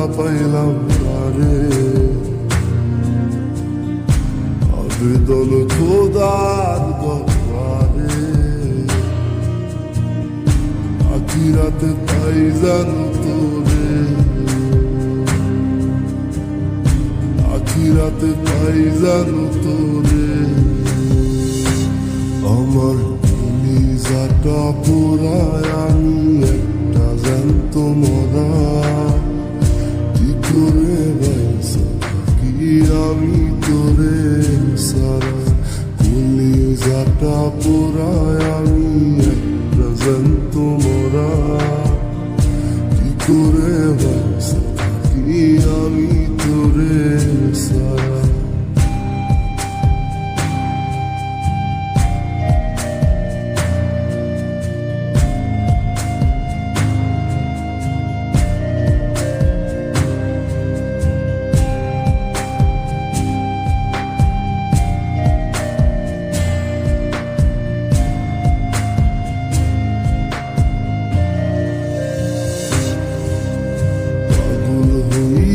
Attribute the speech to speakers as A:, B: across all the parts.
A: খুঁজা পাইলাম না আবেদন খোদার দরবারে। আখিরাতে পাই জানো তোরে আখিরাতে পাই জানো তোরে আমার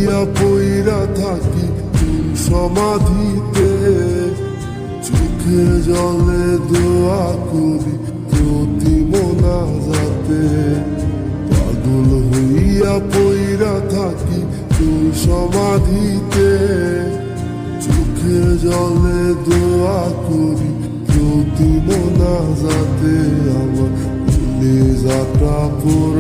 A: হইয়া পইরা থাকি কোন সমাধিতে। চোখের জলে দোয়া করি প্রতি মোনা যাতে পাগল হইয়া পইরা থাকি কোন সমাধিতে। চোখের জলে দোয়া করি প্রতি মোনা যাতে আমার যাত্রা পুরায়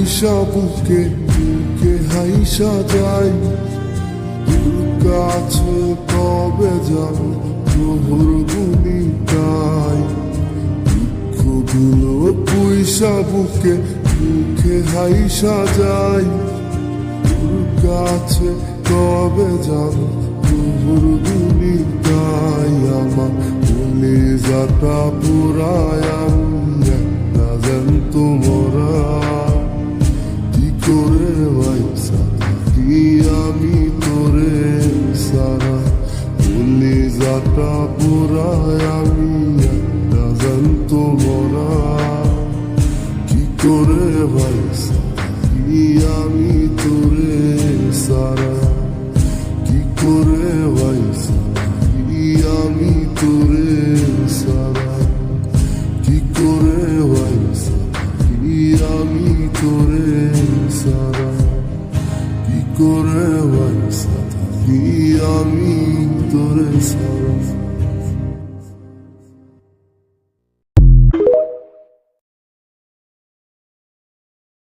A: পুইসা বুকে বুকে হাইসা যায়। কাছে কবে যাব? প্রভুর দুঃখগুলো বুকে বুকে হাইসা যায়। তোর কাছে কবে যাব? প্রভুর গুণিতাই আমার বলে যাটা পুরায় করে আমি তোরে সারা। কি করে আমি তোরে সারা। কি করে আমি তোরে সারা।